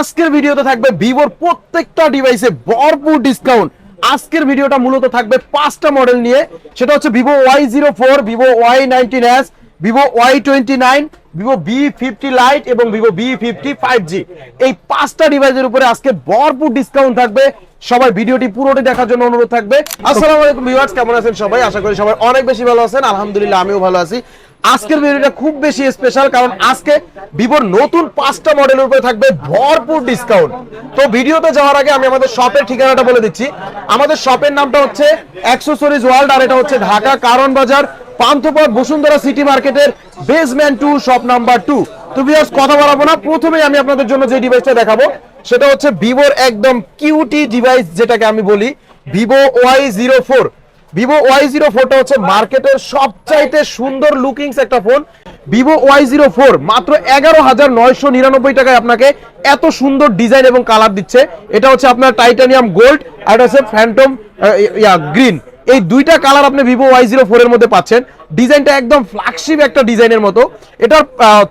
আজকের ভিডিওতে থাকবে ভিভোর প্রত্যেকটা ডিভাইসে ভরপুর ডিসকাউন্ট আজকের ভিডিওটা মূলত থাকবে পাঁচটা মডেল নিয়ে। সেটা হচ্ছে Vivo Y zero four Vivo Y nineteen S Vivo Y twenty nine Vivo V fifty lite এবং Vivo V fifty five G. এই পাঁচটা ডিভাইসের উপরে আজকে ভরপুর ডিসকাউন্ট থাকবে। সবাই ভিডিওটি পুরোটি দেখার জন্য অনুরোধ থাকবে। আসসালামু আলাইকুম ভিউয়ার্স কেমন আছেন সবাই? আশা করি সবাই অনেক বেশি ভালো আছেন। আলহামদুলিল্লাহ আমিও ভালো আছি। আজকের ভিডিওটা খুব বেশি স্পেশাল কারণ আজকে ভিভোর নতুন পাঁচটা মডেলের উপরে থাকবে ভরপুর ডিসকাউন্ট তো ভিডিওতে যাওয়ার আগে আমি আমাদের শপের ঠিকানাটা বলে দিচ্ছি। আমাদের শপের নামটা হচ্ছে অ্যাক্সেসরিজ ওয়ার্ল্ড আর এটা হচ্ছে ঢাকা কারণ বাজার পান্থপথ বসুন্ধরা সিটি মার্কেটের basement two shop number two তো ভিউয়ার্স কথা বলাবো না। প্রথমেই আমি আপনাদের জন্য যে ডিভাইসটা দেখাবো, সেটা হচ্ছে ভিভোর একদম কিউটি ডিভাইস যেটাকে আমি বলি Vivo Y zero four Vivo Y zero ফোরটা হচ্ছে মার্কেটের সবচাইতে সুন্দর লুকিংস একটা phone Vivo Y zero four মাত্র এগারো হাজার নয়শো নিরানব্বই টাকায় আপনাকে এত সুন্দর ডিজাইন এবং কালার দিচ্ছে। এটা হচ্ছে আপনার টাইটানিয়াম গোল্ড আর এটা হচ্ছে ফ্যান্টম ইয়া গ্রিন এই দুইটা কালার আপনি ভিভো ওয়াই জিরো ফোর এর মধ্যে পাচ্ছেন। ডিজাইনটা একদম ফ্ল্যাগশিপ একটা ডিজাইনের মতো। এটার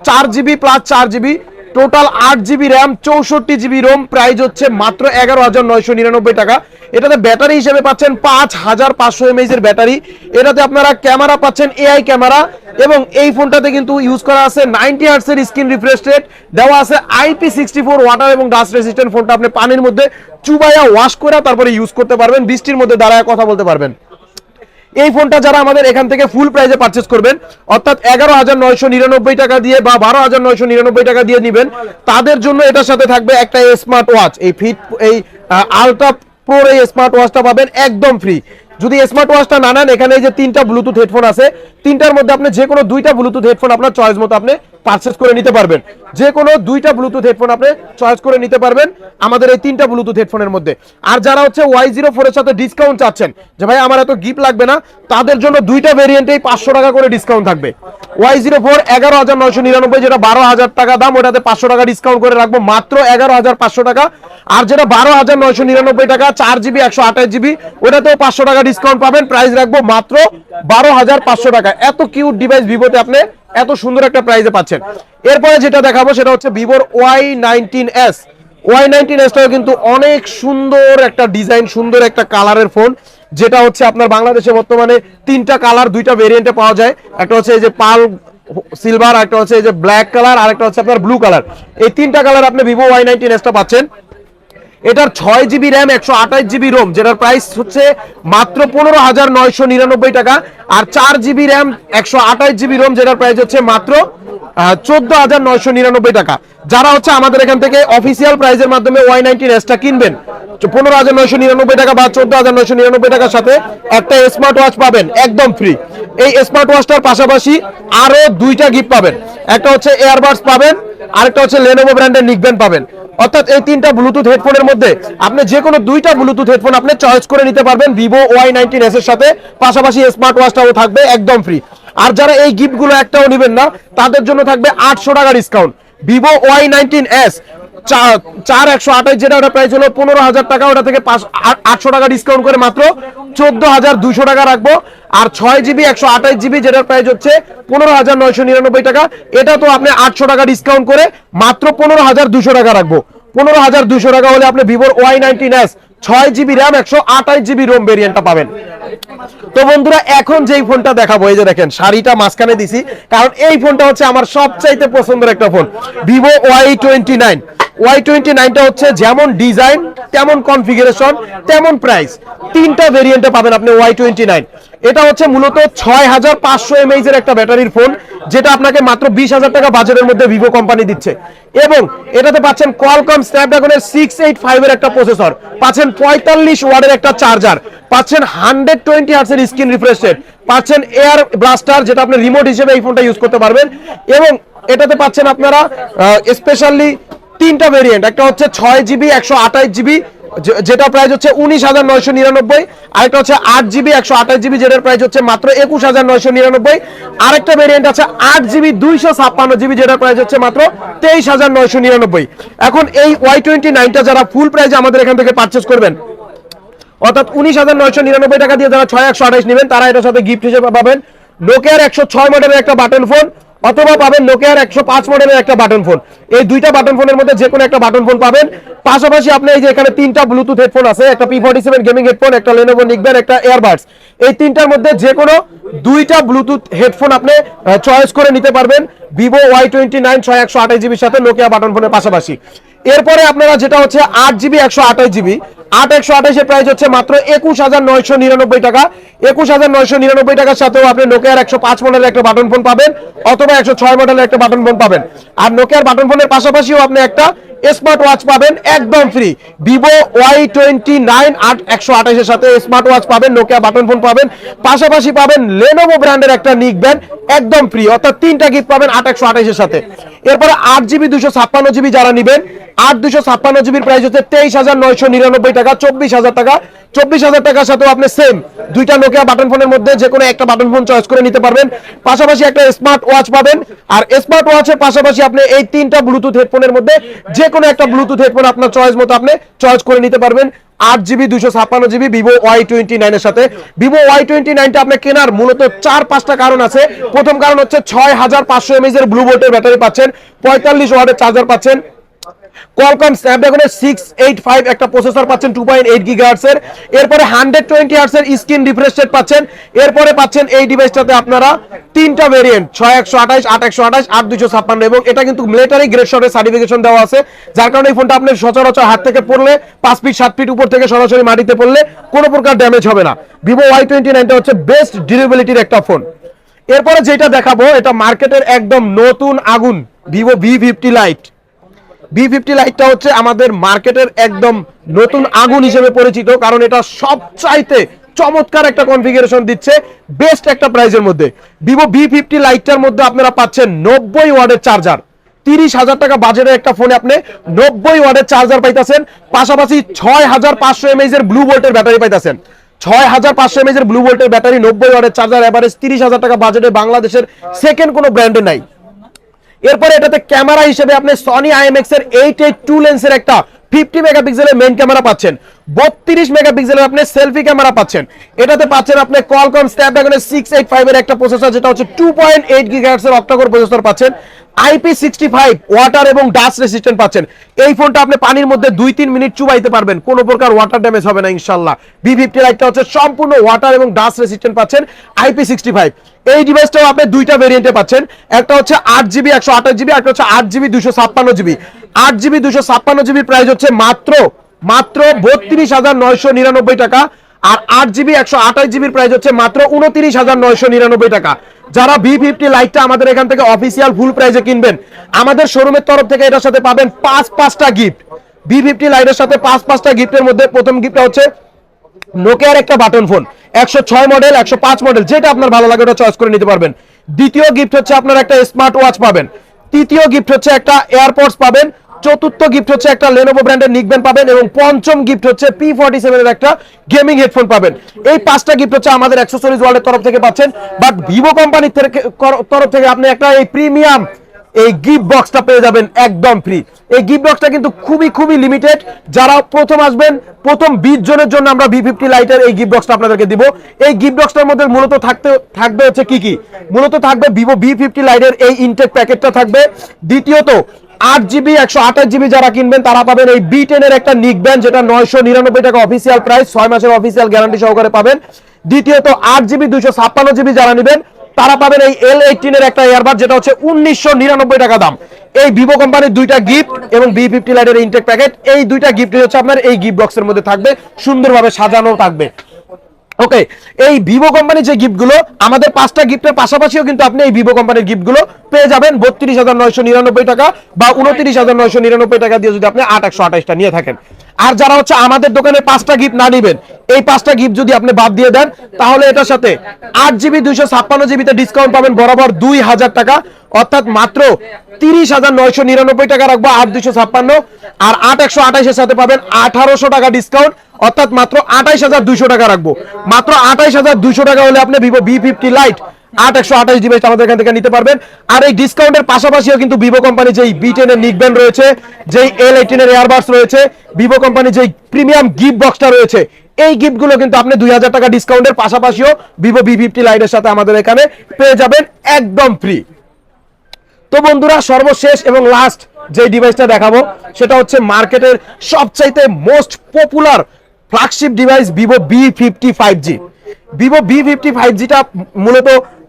চার জিবি প্লাস চার জিবি টোটাল আট জিবি র্যাম চৌষট্টি জিবি রোম প্রাইস হচ্ছে মাত্র এগারো হাজার নয়শো নিরানব্বই টাকা। এটাতে ব্যাটারি হিসেবে পাচ্ছেন পাঁচ হাজার পাঁচশো এমএইচ এর ব্যাটারি। এটাতে আপনারা ক্যামেরা পাচ্ছেন এআই ক্যামেরা এবং এই ফোনটাতে কিন্তু ইউজ করা আছে নাইনটি হার্টস এর স্ক্রিন রিফ্রেশ রেট দেওয়া আছে আইপি সিক্সটি ফোর ওয়াটার এবং ডাস্ট রেসিস্ট্যান্ট ফোনটা আপনি পানির মধ্যে চুবাইয়া ওয়াশ করে তারপরে ইউজ করতে পারবেন, বৃষ্টির মধ্যে দাঁড়ায় কথা বলতে পারবেন। এই ফোনটা যারা আমাদের এখান থেকে ফুল প্রাইসে পারচেস করবেন, অর্থাৎ এগারো হাজার নয়শো নিরানব্বই টাকা দিয়ে বা বারো হাজার নয়শো নিরানব্বই টাকা দিয়ে নিবেন, তাদের জন্য এটার সাথে থাকবে একটা স্মার্ট ওয়াচ এই ফিট এই আলট্রা প্রোর এই স্মার্ট ওয়াচটা পাবেন একদম ফ্রি যদি স্মার্ট ওয়াচটা না নেন, এখানে যে তিনটা ব্লুটুথ হেডফোন আছে, তিনটার মধ্যে আপনি যে কোনো দুইটা ব্লুটুথ হেডফোন আপনার চয়েস মতো আপনি পারচেস করে নিতে পারবেন। যে কোনো দুইটা ব্লুটুথ হেডফোন আপনি চয়েস করে নিতে পারবেন আমাদের এই তিনটা ব্লুটুথ হেডফোনের মধ্যে। আর যারা হচ্ছে ওয়াই জিরো ফোরের সাথে ডিসকাউন্ট চাচ্ছেন, যে ভাই আমার এত গিফট লাগবে না, তাদের জন্য দুইটা ভেরিয়েন্টেই পাঁচশো টাকা করে ডিসকাউন্ট থাকবে। ওয়াই জিরো ফোর এগারো হাজার নয়শো নিরানব্বই, যেটা বারো হাজার টাকা দাম, ওটাতে পাঁচশো টাকা ডিসকাউন্ট করে রাখব, মাত্র এগারো হাজার পাঁচশো টাকা। আর যেটা বারো হাজার নয়শো নিরানব্বই টাকা, চার জিবি, একশো আঠাশ জিবি, ওটাতেও পাঁচশো টাকা ডিসকাউন্ট পাবেন। প্রাইস রাখব মাত্র বারো হাজার পাঁচশো টাকা। এত কিউট ডিভাইস ভিভোতে আপনি এত সুন্দর একটা প্রাইসে পাচ্ছেন। এরপরে যেটা দেখাবো সেটা হচ্ছে ভিভোর Y nineteen S Y nineteen এসটাও কিন্তু অনেক সুন্দর একটা ডিজাইন সুন্দর একটা কালারের ফোন যেটা হচ্ছে আপনার বাংলাদেশে বর্তমানে তিনটা কালার দুইটা ভেরিয়েন্টে পাওয়া যায়। একটা হচ্ছে এই যে পাল সিলভার একটা হচ্ছে এই যে ব্ল্যাক কালার আর একটা হচ্ছে আপনার ব্লু কালার এই তিনটা কালার আপনি ভিভো ওয়াই নাইনটিন এসটা পাচ্ছেন। এটার ছয় জিবি র্যাম, একশো আঠাশ জিবি রোম, যেটার প্রাইস হচ্ছে মাত্র পনেরো হাজার নয়শো নিরানব্বই টাকা। আর চার জিবি র্যাম, একশো আঠাশ জিবি রোম, যেটার প্রাইস হচ্ছে মাত্র চোদ্দ হাজার নয়শো নিরানব্বই টাকা। যারা হচ্ছে আমাদের এখান থেকে অফিসিয়াল প্রাইসের মাধ্যমে ওয়াই নাইনটিন এসটা কিনবেন পনেরো হাজার নয়শো নিরানব্বই টাকা বা চোদ্দ হাজার নয়শো নিরানব্বই টাকার সাথে একটা স্মার্ট ওয়াচ পাবেন, একদম ফ্রি এই স্মার্ট ওয়াচটার পাশাপাশি আরও দুইটা গিফট পাবেন। একটা হচ্ছে এয়ারবাডস পাবেন আরেকটা হচ্ছে লেনোভো ব্র্যান্ডের নিকবেন পাবেন। অর্থাৎ এই তিনটা ব্লুটুথ হেডফোনের মধ্যে আপনি যে কোনো দুইটা ব্লুটুথ হেডফোন আপনি চয়েস করে নিতে পারবেন ভিভো ওয়াই নাইনটিন এস এর সাথে। পাশাপাশি স্মার্ট ওয়াচটাও থাকবে, একদম ফ্রি আর যারা এই গিফটগুলো একটাও নেবেন না, তাদের জন্য থাকবে আটশো টাকা discount Vivo Y nineteen S চার একশো আঠাশ, যেটা ওটা প্রাইস হলো পনেরো হাজার টাকা, ওটা থেকে আটশো টাকা ডিসকাউন্ট করে মাত্র চোদ্দ হাজার দুশো টাকা রাখব। আর ছয় জিবি একশো আঠাশ জিবি যেটার প্রাইস হচ্ছে পনেরো হাজার নয়শো নিরানব্বই টাকা, এটা তো আপনি আটশো টাকা ডিসকাউন্ট করে মাত্র পনেরো হাজার দুশো টাকা রাখব। পনেরো হাজার দুশো টাকা হলে আপনি ভিভোর ওয়াই নাইনটিন এস ছয় জিবি র্যাম একশো আঠাশ জিবি রোম ভেরিয়েন্টটা পাবেন। তো বন্ধুরা, এখন যেই ফোনটা দেখাবো, এই যে দেখেন, শাড়িটা মাঝখানে দিছি, কারণ এই ফোনটা হচ্ছে আমার সবচাইতে পছন্দের একটা phone Vivo Y twenty nine Y twenty নাইনটা হচ্ছে যেমন ডিজাইন তেমন কনফিগারেশন তেমন প্রাইস তিনটা ভেরিয়েন্টে পাবেন আপনি ওয়াই টোয়েন্টি নাইন এটা হচ্ছে মূলত ছয় হাজার পাঁচশো এমএইচ এর একটা ব্যাটারির ফোন যেটা আপনাকে মাত্র বিশ হাজার টাকা বাজারের মধ্যে ভিভো কোম্পানি দিচ্ছে। এবং এটাতে পাচ্ছেন কোয়ালকম স্ন্যাপড্রাগনের সিক্স এইট ফাইভের একটা প্রসেসর পাচ্ছেন পঁয়তাল্লিশ ওয়ার্ডের একটা চার্জার পাচ্ছেন হান্ড্রেড টোয়েন্টি হার্সের স্ক্রিন রিফ্রেশ রেট পাচ্ছেন এয়ার ব্লাস্টার যেটা আপনি রিমোট হিসেবে এই ফোনটা ইউজ করতে পারবেন। এবং এটাতে পাচ্ছেন আপনারা স্পেশালি তিনটা ভেরিয়েন্ট একটা হচ্ছে ছয় জিবি একশো আঠাশ জিবি যেটা প্রাইস হচ্ছে উনিশ হাজার নয়শো নিরানব্বই, আরেকটা হচ্ছে আট জিবি একশো আঠাশ জিবি যেটার প্রাইস হচ্ছে মাত্র একুশ হাজার নয়শো নিরানব্বই, আরেকটা ভেরিয়েন্ট আছে আট জিবি দুইশো ছাপ্পান্ন জিবি যেটার প্রাইস হচ্ছে মাত্র তেইশ হাজার নয়শো নিরানব্বই। এখন এই ওয়াই টোয়েন্টি নাইনটা যারা ফুল প্রাইজে আমাদের এখান থেকে পারচেস করবেন, অর্থাৎ উনিশ হাজার নয়শো নিরানব্বই টাকা দিয়ে যারা ছয় একশো আঠাশ নেবেন, তারা এটার সাথে গিফট হিসেবে পাবেন। নোকিয়ার একশো ছয় মডেলের একটা বাটন ফোন অথবা পাবেন নোকিয়ার একশো পাঁচ মডেলের একটা বাটন ফোন। এই দুইটা বাটন ফোনের মধ্যে যে কোনো একটা বাটন ফোন পাবেন। পাশাপাশি আপনি এই যে এখানে তিনটা ব্লুটুথ হেডফোন আছে, একটা P forty seven gaming headphone একটা লেনোভো নিকবেন একটা এয়ারবাডস এই তিনটার মধ্যে যে কোনো দুইটা ব্লুটুথ হেডফোন আপনি চয়েস করে নিতে পারবেন ভিভো ওয়াই টোয়েন্টি নাইন ছয় একশো আঠাশ জিবির সাথে নোকিয়া বাটন ফোনের পাশাপাশি। এরপরে আপনারা যেটা হচ্ছে আট জিবি, একশো আঠাশ জিবি আট একশো আঠাশের প্রাইস হচ্ছে মাত্র একুশ হাজার নয়শো নিরানব্বই টাকা। একুশ হাজার নয়শো নিরানব্বই টাকার সাথেও আপনি নোকিয়ার একশো পাঁচ মডেলের একটা বাটন ফোন পাবেন, অথবা একশো ছয় মডেলের একটা বাটন ফোন পাবেন। আর নোকিয়ার বাটন ফোনের পাশাপাশিও আপনি একটা স্মার্ট ওয়াচ পাবেন, একদম free Vivo Y twenty nine আট একশো আঠাশের সাথে স্মার্ট ওয়াচ পাবেন নোকিয়া বাটন ফোন পাবেন। পাশাপাশি পাবেন লেনোভো ব্র্যান্ডের একটা নিক ব্যান্ড একদম ফ্রি অর্থাৎ তিনটা গিফট পাবেন আট একশো আঠাশের সাথে। এরপরে আট জিবি দুশো ছাপ্পান্ন জিবি যারা নেবেন, আট দুশো ছাপ্পান্ন জিবির প্রাইস হচ্ছে তেইশ হাজার নয়শো নিরানব্বই টাকা। চব্বিশ হাজার টাকা। চব্বিশ হাজার টাকার সাথেও আপনি সেম দুইটা নোকিয়া বাটন ফোনের মধ্যে যে কোনো একটা বাটন ফোন চয়েস করে নিতে পারবেন। পাশাপাশি একটা স্মার্ট ওয়াচ পাবেন। আর স্মার্ট ওয়াচের পাশাপাশি আপনি এই তিনটা ব্লুটুথ হেডফোনের মধ্যে যে কোনো একটা ব্লুটুথ হেডফোন আপনার চয়েস মতো আপনি চয়েস করে নিতে পারবেন। আট জিবি দুশো ছাপ্পান্ন জিবি ভিভো ওয়াই টোয়েন্টি নাইনের সাথে। ভিভো ওয়াই টোয়েন্টি নাইনটা আপনি কেনার মূলত চার, পাঁচটা কারণ আছে। প্রথম কারণ হচ্ছে ছয় হাজার পাঁচশো এমএজ এর ব্লু ভোল্টের ব্যাটারি পাচ্ছেন। পঁয়তাল্লিশ ওয়াটের চার্জার পাচ্ছেন। কোয়ালকম স্ন্যাপড্রাগনের সিক্স এইট ফাইভ একটা প্রসেসর পাচ্ছেন টু পয়েন্ট এইট এরপরে hundred twenty screen refresh rate পাচ্ছেন। এরপরে পাচ্ছেন এই ডিভাইসটাতে আপনারা তিনটা ভেরিয়েন্ট ছয় একশো আঠাশ, আট একশো আঠাশ, আট দুশো ছাপ্পান্ন এবং এটা কিন্তু মিলিটারি গ্রেড শটের সার্টিফিকেশন দেওয়া আছে। যার কারণে এই ফোনটা আপনি সচরাচর হাত থেকে পড়লে, পাঁচ ফিট সাত ফিট উপর থেকে সরাসরি মাটিতে পড়লে কোনো প্রকার ড্যামেজ হবে না। ভিভো ওয়াই টোয়েন্টি নাইনটা হচ্ছে বেস্ট ডিউরেবিলিটির একটা ফোন এরপরে যেটা দেখাবো, এটা মার্কেটের একদম নতুন আগুন Vivo V fifty lite V fifty লাইটটা হচ্ছে আমাদের মার্কেটের একদম নতুন আগুন হিসেবে পরিচিত, কারণ এটা সবচাইতে চমৎকার একটা কনফিগারেশন দিচ্ছে বেস্ট একটা মধ্যে। ভিভো বি ফিফটি লাইটটার মধ্যে আপনারা পাচ্ছেন নব্বই ওয়ার্ডের চার্জার তিরিশ হাজার টাকা বাজেটের একটা ফোনে আপনি নব্বই ওয়ার্ডের চার্জার পাইতেছেন, পাশাপাশি ছয় হাজার পাঁচশো এমএইচ এর ব্লু ভোল্টের ব্যাটারি পাইতেছেন। ছয় হাজার পাঁচশো এমএইচ এর ব্লু ভোল্টের ব্যাটারি নব্বই ওয়ার্ডের চার্জার এভারেজ তিরিশ হাজার টাকা বাজেটে বাংলাদেশের সেকেন্ড কোনো ব্র্যান্ডে নাই। এরপরে এটাতে ক্যামেরা হিসেবে আপনি সনি আইএমএক্স এর এইট এইট টু লেন্সের একটা ফিফটি মেগাপিক্সেলের মেইন ক্যামেরা পাচ্ছেন। বত্রিশ মেগাপিক্সেলের আপনি সেলফি ক্যামেরা পাচ্ছেন। এটাতে পাচ্ছেন আপনি কলকম স্ন্যাপড্রাগনের সিক্স এইট ফাইভ এর একটা প্রসেসর যেটা হচ্ছে টু পয়েন্ট এইট গিগাহার্টস এর অক্টাকোর প্রসেসর পাচ্ছেন। আইপি সিক্সটি ফাইভ ওয়াটার এবং ডাস্ট রেসিস্ট্যান্ট পাচ্ছেন। এই ফোনটা আপনি পানির মধ্যে দুই তিন মিনিট চুবাইতে পারবেন। কোনো প্রকার ওয়াটার ড্যামেজ হবে না ইনশাল্লাহ বি ফিফটি লাইটটা হচ্ছে সম্পূর্ণ ওয়াটার এবং ডাস্ট রেসিস্ট্যান্ট পাচ্ছেন আইপি সিক্সটি ফাইভ এই ডিভাইসটাও আপনি দুইটা ভেরিয়েন্টে পাচ্ছেন। একটা হচ্ছে আট জিবি একশো আঠাশ জিবি একটা হচ্ছে আট জিবি দুশো ছাপ্পান্ন জিবি আট জিবি দুশো ছাপ্পান্ন জিবির প্রাইস হচ্ছে মাত্র মাত্র বত্রিশ হাজার নয়শো নিরানব্বই টাকা। আর আট জিবি, একশো আঠাশ জিবির প্রাইস হচ্ছে মাত্র উনত্রিশ হাজার নয়শো নিরানব্বই টাকা। যারা বি ফিফটি লাইটটা আমাদের এখান থেকে অফিসিয়াল ফুল প্রাইসে কিনবেন, আমাদের শোরুমের তরফ থেকে এটার সাথে পাবেন পাঁচ, পাঁচটা গিফট বি ফিফটি লাইটের সাথে পাঁচ, পাঁচটা গিফটের মধ্যে প্রথম গিফটটা হচ্ছে নোকিয়ার একটা বাটন ফোন একশো ছয় মডেল একশো পাঁচ মডেল যেটা আপনার ভালো লাগে ওটা চয়েস করে নিতে পারবেন। দ্বিতীয় গিফট হচ্ছে আপনার একটা স্মার্ট ওয়াচ পাবেন। তৃতীয় গিফট হচ্ছে একটা এয়ারপোর্টস পাবেন। চতুর্থ গিফট হচ্ছে একটা লেনোভো ব্র্যান্ডের নিকবেন পাবেন এবং পঞ্চম গিফট হচ্ছে পি ফর্টি সেভেনের একটা গেমিং হেডফোন পাবেন। এই পাঁচটা গিফট হচ্ছে আমাদের অ্যাক্সেসরিজ ওয়ার্ল্ডের তরফ থেকে পাচ্ছেন। বাট ভিভো কোম্পানির তরফ থেকে আপনি একটা এই প্রিমিয়াম এই গিফট বক্সটা পেয়ে যাবেন একদম ফ্রি এই গিফট বক্সটা কিন্তু খুবই খুবই লিমিটেড যারা প্রথম আসবেন, প্রথম বিশ জনের জন্য আমরা বি ফিফটি লাইটের এই গিফট বক্সটা আপনাদেরকে দিব। এই গিফট বক্সটার মধ্যে মূলত থাকতে, থাকবে হচ্ছে কি কি? মূলত থাকবে ভিভো বি ফিফটি লাইটের এই ইনটেক প্যাকেটটা থাকবে। দ্বিতীয়ত আট জিবি, একশো আঠাশ জিবি যারা কিনবেন, তারা পাবেন এই বি টেনের একটা নিক ব্যান্ড যেটা নয়শো নিরানব্বই টাকা অফিসিয়াল প্রাইস ছয় মাসের অফিসিয়াল গ্যারান্টি সহকারে পাবেন। দ্বিতীয়ত, আট জিবি দুশো ছাপ্পান্ন জিবি যারা নেবেন, তারা পাবেন এই এল এইটিনের একটা এয়ারবাড যেটা হচ্ছে উনিশশো নিরানব্বই টাকা দাম। এই ভিভো কোম্পানির দুইটা গিফট এবং বি ফিফটি লাইটের ইনটেক প্যাকেট এই দুইটা গিফট হচ্ছে আপনার, এই গিফট বক্সের মধ্যে থাকবে, সুন্দরভাবে সাজানো থাকবে। ওকে এই ভিভো কোম্পানির যে গিফটগুলো আমাদের পাঁচটা গিফটের পাশাপাশিও কিন্তু আপনি এই ভিভো কোম্পানির গিফটগুলো পেয়ে যাবেন বত্রিশ হাজার নয়শো নিরানব্বই টাকা বা উনত্রিশ হাজার নয়শো নিরানব্বই টাকা দিয়ে যদি আপনি আট একশো আঠাশটা নিয়ে থাকেন। আর যারা হচ্ছে আমাদের দোকানে পাঁচটা গিফট না নিবেন, এই পাঁচটা গিফট যদি আপনি বাদ দিয়ে দেন, তাহলে এটার সাথে আট জিবি দুইশো ছাপ্পান্ন জিবিতে ডিসকাউন্ট পাবেন বরাবর দুই হাজার টাকা, অর্থাৎ মাত্র তিরিশ হাজার নয়শো নিরানব্বই টাকা রাখব আট দুইশো ছাপ্পান্ন, আর আট একশো আঠাশের সাথে পাবেন আঠারোশো টাকা ডিসকাউন্ট অর্থাৎ মাত্র আঠাইশ হাজার দুইশো টাকা রাখব। মাত্র আঠাইশ হাজার দুইশো টাকা হলে আপনি ভিভো বি ফিফটি লাইট আট একশো আঠাশ ডিভাইস আমাদের এখান থেকে নিতে পারবেন। আর এই ডিসকাউন্টের পাশাপাশিও কিন্তু ভিভো কোম্পানি যেই বি টেনের নিকব্যান রয়েছে, যেই এল এইটিনের এয়ারবাস রয়েছে ভিভো কোম্পানি যেই প্রিমিয়াম গিফট বক্সটা রয়েছে, এই গিফটগুলো কিন্তু আপনি দুই হাজার টাকা ডিসকাউন্টের পাশাপাশিও ভিভো বি ফিফটি লাইটের সাথে আমাদের এখানে পেয়ে যাবেন একদম ফ্রি তো বন্ধুরা, সর্বশেষ এবং লাস্ট যে ডিভাইসটা দেখাবো, সেটা হচ্ছে মার্কেটের সবচাইতে most popular flagship device Vivo V fifty five G Vivo V fifty five জিটা মূলত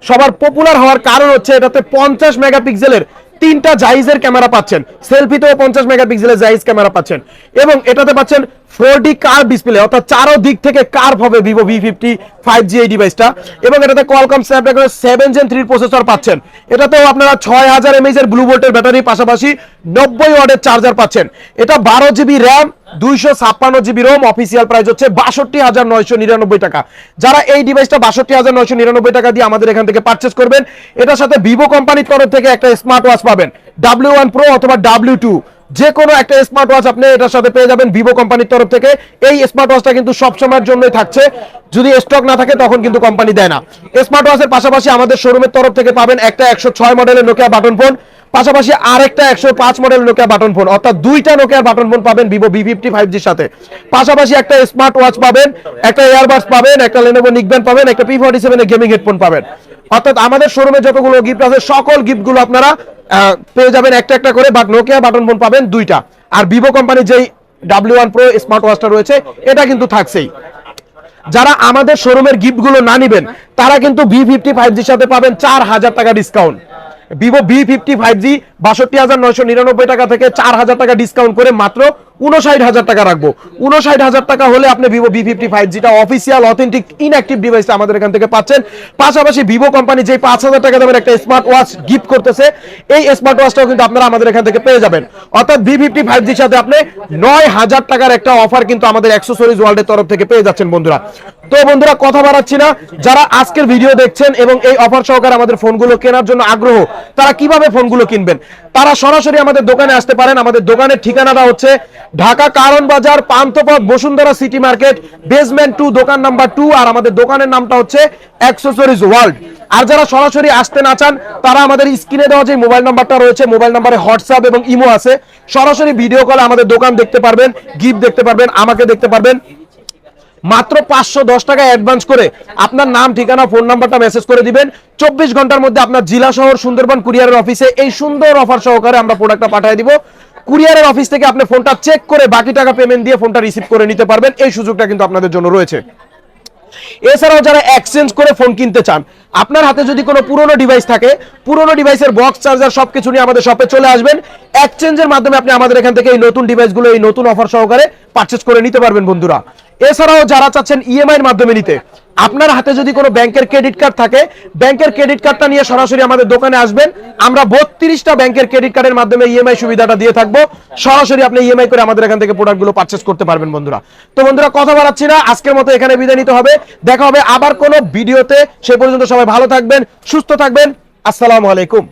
সবার পপুলার হওয়ার কারণ হচ্ছে এটাতে পঞ্চাশ মেগাপিক্সেলের তিনটা জাইজের ক্যামেরা পাচ্ছেন। সেলফিতেও পঞ্চাশ মেগাপিক্সেলের জাইজ ক্যামেরা পাচ্ছেন। এবং এটাতে পাচ্ছেন ফোর ডি কার ডিসপ্লে অর্থাৎ চারো দিক থেকে কার হবে Vivo V fifty five G এই ডিভাইসটা এবং এটাতে কলকম স্ন্যাপড্রাগনের সেভেন জেন থ্রি প্রসেসর পাচ্ছেন। এটাতেও আপনারা ছয় হাজার এমএইচ এর ব্লু ভোল্টের ব্যাটারি পাশাপাশি নব্বই ওয়াটের চার্জার পাচ্ছেন। এটা বারো জিবি র্যাম দুইশো ছাপ্পান্ন জিবি রোম অফিসিয়াল প্রাইস হচ্ছে বাষট্টি হাজার নয়শো নিরানব্বই টাকা। যারা এই ডিভাইসটা বাষট্টি হাজার নয়শো নিরানব্বই টাকা দিয়ে আমাদের এখান থেকে পারচেস করবেন, এটার সাথে ভিভো কোম্পানির তরফ থেকে একটা স্মার্ট ওয়াচ পাবেন ডাব্লিউ ওয়ান প্রো অথবা ডাব্লিউ টু যে কোনো একটা স্মার্ট ওয়াচ আপনি এটার সাথে পেয়ে যাবেন ভিভো কোম্পানির তরফ থেকে। এই স্মার্ট ওয়াচটা কিন্তু সব সময়ের জন্যই থাকছে। যদি স্টক না থাকে, তখন কিন্তু কোম্পানি দেয় না। স্মার্ট ওয়াচের পাশাপাশি আমাদের শোরুমের তরফ থেকে পাবেন একটা একশো ছয় মডেলের নোকিয়া বাটন ফোন পাশাপাশি আরেকটা একশো পাঁচ মডেল নোকিয়া বাটন ফোন অর্থাৎ দুইটা নোকিয়ার বাটন ফোন পাবেন ভিভো বি ফিফটি ফাইভ জির সাথে। পাশাপাশি একটা স্মার্ট ওয়াচ পাবেন, একটা ইয়ারবাডস পাবেন, একটা লেনোভো নিকব্যান্ড পাবেন, একটা P forty seven gaming headphone পাবেন। অর্থাৎ আমাদের শোরুমে যতগুলো গিফট আছে, সকল গিফটগুলো আপনারা পেয়ে যাবেন একটা একটা করে বাট নোকিয়া বাটন ফোন পাবেন দুইটা। আর ভিভো কোম্পানির যেই ডাব্লিউ ওয়ান প্রো স্মার্ট ওয়াচটা রয়েছে, এটা কিন্তু থাকছেই। যারা আমাদের শোরুমের গিফটগুলো না নিবেন, তারা কিন্তু ভি ফিফটি ফাইভ জির সাথে পাবেন চার হাজার টাকা discount Vivo V fifty five G বাষট্টি হাজার নয়শো নিরানব্বই টাকা থেকে চার হাজার টাকা ডিসকাউন্ট করে মাত্র উনষাট হাজার টাকা রাখব। উনষাট হাজার টাকা হলে আপনি ভিভো বি ফিফটি ফাইভ জিটা অফিসিয়াল অথেন্টিক ইনঅ্যাক্টিভ ডিভাইসটা আমাদের এখান থেকে পাচ্ছেন। পাশাপাশি ভিভো কোম্পানি যে পাঁচ হাজার টাকা দামের একটা স্মার্ট ওয়াচ গিফট করতেছে, এই স্মার্ট ওয়াচটাও কিন্তু আপনারা আমাদের এখান থেকে পেয়ে যাবেন। অর্থাৎ বি ফিফটি ফাইভ জির সাথে আপনি নয় হাজার টাকার একটা অফার কিন্তু আমাদের অ্যাক্সেসরিজ ওয়ার্ল্ডের তরফ থেকে পেয়ে যাচ্ছেন বন্ধুরা। তো বন্ধুরা, কথা বাড়াচ্ছি না। যারা আজকের ভিডিও দেখছেন এবং এই অফার সহকারে আমাদের ফোনগুলো কেনার জন্য আগ্রহ তারা কীভাবে ফোনগুলো কিনবেন? তারা সরাসরি আমাদের দোকানে আসতে পারেন। আমাদের দোকানের ঠিকানাটা হচ্ছে Dhaka Karwan Bazar, Panthapath, Bashundhara city market basement two দোকান নাম্বার টু আর আমাদের দোকানের নামটা হচ্ছে অ্যাক্সেসরিজ ওয়ার্ল্ড আর যারা সরাসরি আসতে না চান, তারা আমাদের স্ক্রিনে দেওয়া যে মোবাইল নাম্বারটা রয়েছে মোবাইল নাম্বারে হোয়াটসঅ্যাপ এবং ইমো আছে, সরাসরি ভিডিও কলে আমাদের দোকান দেখতে পারবেন গিফট দেখতে পারবেন, আমাকে দেখতে পারবেন। মাত্র পাঁচশো দশ টাকা অ্যাডভান্স করে আপনার নাম, ঠিকানা ফোন নাম্বারটা মেসেজ করে দিবেন। চব্বিশ ঘণ্টার মধ্যে আপনার জেলা শহর সুন্দরবন কুরিয়ারের অফিসে এই সুন্দর অফার সহকারে আমরা প্রোডাক্টটা পাঠিয়ে দিব। কুরিয়ারের অফিস থেকে আপনি ফোনটা চেক করে বাকি টাকা পেমেন্ট দিয়ে ফোনটা রিসিভ করে নিতে পারবেন। এই সুযোগটা কিন্তু আপনাদের জন্য রয়েছে। এছাড়াও যারা এক্সচেঞ্জ করে ফোন কিনতে চান, আপনার হাতে যদি কোনো পুরনো ডিভাইস থাকে, পুরনো ডিভাইসের বক্স চার্জার সবকিছু নিয়ে আমাদের শপে চলে আসবেন। এক্সচেঞ্জের মাধ্যমে আপনি আমাদের এখান থেকে এই নতুন ডিভাইসগুলো এই নতুন অফার সহকারে পারচেজ করে নিতে পারবেন বন্ধুরা। এছাড়াও যারা চাচ্ছেন ইএমআই এর মাধ্যমে নিতে, আপনার হাতে যদি কোনো ব্যাংকের ক্রেডিট কার্ড থাকে, ব্যাংকের ক্রেডিট কার্ডটা নিয়ে সরাসরি আমাদের দোকানে আসবেন। আমরা বত্রিশটা ব্যাংকের ক্রেডিট কার্ডের মাধ্যমে ইএমআই সুবিধাটা দিয়ে থাকব। সরাসরি আপনি ইএমআই করে আমাদের এখান থেকে প্রোডাক্টগুলো পারচেস করতে পারবেন বন্ধুরা। তো বন্ধুরা, কথা বাড়াচ্ছি না। আজকের মতো এখানে বিদায় নিতে হবে। দেখা হবে আবার কোনো ভিডিওতে। সে পর্যন্ত সবাই ভালো থাকবেন, সুস্থ থাকবেন। আসসালামু আলাইকুম।